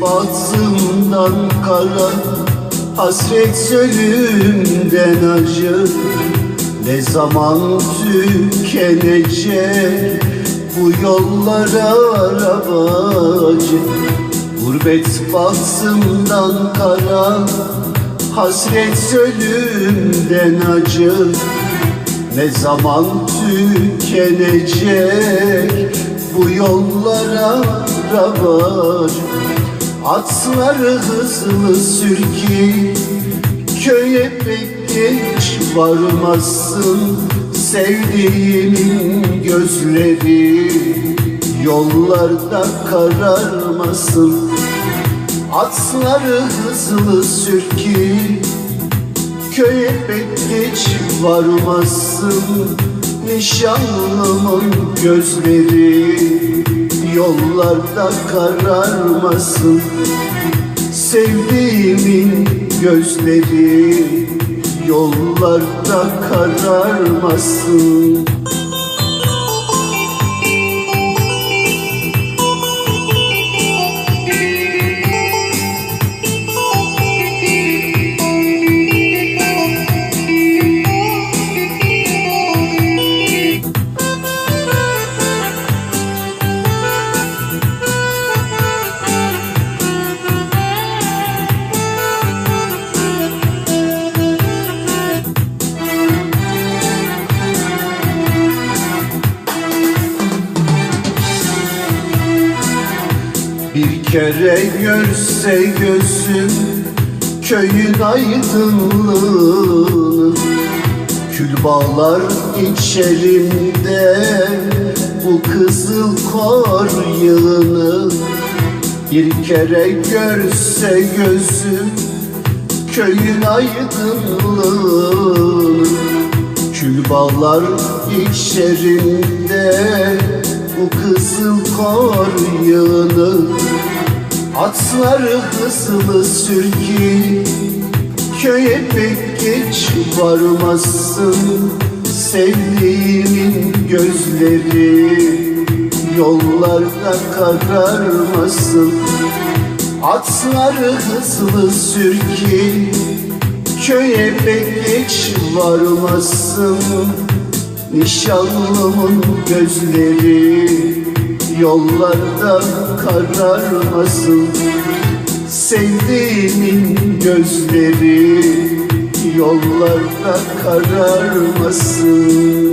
batımdan kara Hasret ölümden acı. Ne zaman tükenecek Bu yollara arabacı? Gurbet batımdan kara Hasret ölümden acı. Ne zaman tükenecek bu yollara rabar Atları hızlı sür ki köye pek geç varmazsın. Sevdiğimin gözleri yollarda kararmasın. Atları hızlı sür ki Köye pek geç varmazsın. Nişanlımın gözleri Yollarda kararmasın. Sevdiğimin gözleri Yollarda kararmasın Bir kere görse gözüm köyün aydınlığını Kül bağlar içerimde bu kızıl kor yığını. Bir kere görse gözüm köyün aydınlığını Kül bağlar içerimde bu kızıl kor yığını Atları hızlı sür ki köye pek geç varmazsın. Sevdiğimin gözleri yollarda kararmasın. Atları hızlı sür ki köye pek geç varmazsın. Nişanlımın gözleri yollarda kararmasın Sevdiğimin gözleri yollarda kararmasın